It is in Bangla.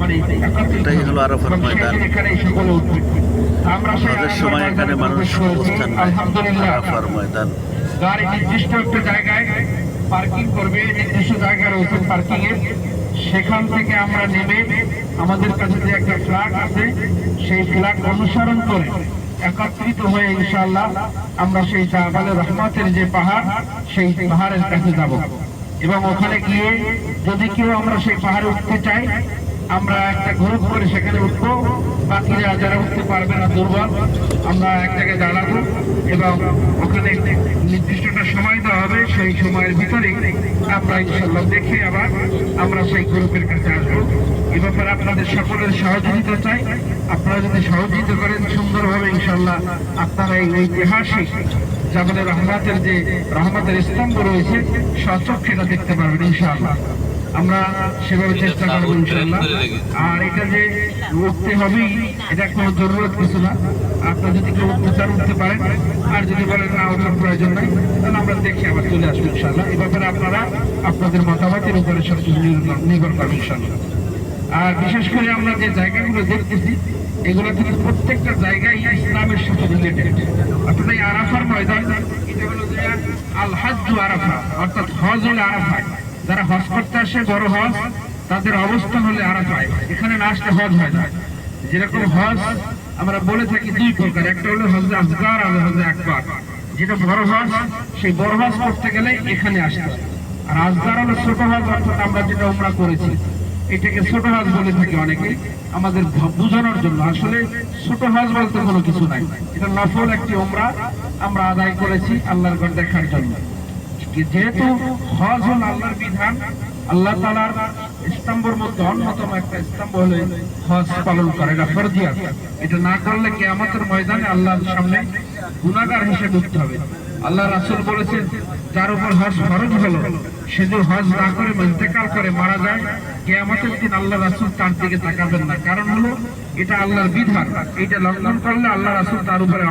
মানে এটাই হলো আরাফার ময়দান। হজের সময় এখানে মানুষ অবস্থান নেয়। আরাফার ময়দান। গাড়ি নির্দিষ্ট একটা জায়গায় পার্কিং করবে নির্দিষ্ট জায়গা রয়েছে পার্কিং এর সেখান থেকে আমরা নেমে আমাদের কাছে যে একটা ফ্ল্যাগ আছে সেই ফ্ল্যাগ অনুসরণ করে একত্রিত হয়ে ইনশাআল্লাহ আমরা সেই জাবালে রহমতের যে পাহাড় সেই পাহাড়ের কাছে যাব। এবং ওখানে গিয়ে যদি কেউ আমরা সেই পাহাড়ে উঠতে চাই, আমরা একটা গ্রুপ করে সেখানে উঠবো। বাকিরা যারা উঠতে পারবে না, দুর্বল, আমরা এক জায়গায় দাঁড়াবো এবং ওখানে নির্দিষ্ট একটা সময় দেওয়া হবে। সেই সময়ের ভিতরে আমরা ইনশাল্লাহ দেখে আবার আমরা সেই গ্রুপের কাছে আসব। এ ব্যাপারে আপনাদের সকলের সহযোগিতা চাই। আপনারা যদি সহযোগিতা করেন সুন্দরভাবে ইনশাল্লাহ আপনারা এই ঐতিহাসিক জামালের রহমাতের যে রহমতের স্তম্ভ রয়েছে সচক সেটা দেখতে পারবেন ইনশাআল্লাহ। আমরা সেভাবে চেষ্টা করব ইনশাআল্লাহ। আর এটা যে উঠতে হবেই এটা কোনো জরুরত কিছু না। আপনারা যদি কেউ চান উঠতে পারেন। আর যদি বলেন না ওঠার প্রয়োজন নাই তাহলে আমরা দেখি আবার চলে আসব ইনশাআল্লাহ। এ ব্যাপারে আপনারা আপনাদের মতামতের উপরে সব কিছু নির্ভর নির্ভর করবে ইনশাআল্লাহ। আর বিশেষ করে আমরা যে জায়গাগুলো দেখতেছি এগুলো থেকে প্রত্যেকটা জায়গায় ইসলামের সাথে রিলেটেড যারা হজ করতে আসে, বড় হজ, তাদের অবস্থান হলে আরাফায়। এখানে না আসলে হজ হয় না। যেরকম হজ আমরা বলে থাকি দুই প্রকার, একটা হলো হজ আসগার আর হজ আকবার। যেটা বড় হজ, সেই বড় হজ করতে গেলে এখানে আসতে হয়। আর আসগার হলো ছোট হজ, অর্থাৎ আমরা যেটা উমরা করেছি। এটাকে ছোট হজ বলে থাকি অনেকে। আমাদের বোঝানোর জন্য। আসলে ছোট হজ বলতে কোনো কিছু নাই। এটা নফল একটি ওমরা আমরা আদায় করেছি আল্লাহর ঘর দেখার জন্য। যেহেতু হজ হল আল্লাহর বিধান, আল্লাহ তালার স্তম্ভের মধ্যে অন্যতম একটা স্তম্ভ হলে হজ পালন করে। এটা ফরজিয়াত। এটা না করলে কেয়ামতের ময়দানে আল্লাহর সামনে গুণাগার হিসেবে উঠতে হবে। আল্লাহ রাসুল বলেছেন, যার উপর হজ ফরজ হলো, সে যদি হজ না করে ইন্তেকাল করে মারা যায় কে কেয়ামতের দিন আল্লাহ রাসুল তার দিকে তাকাবেন না। কারণ হলো, এটা আল্লাহর বিধান। এটা লঙ্ঘন করলে আল্লাহ রাসুল তার উপরে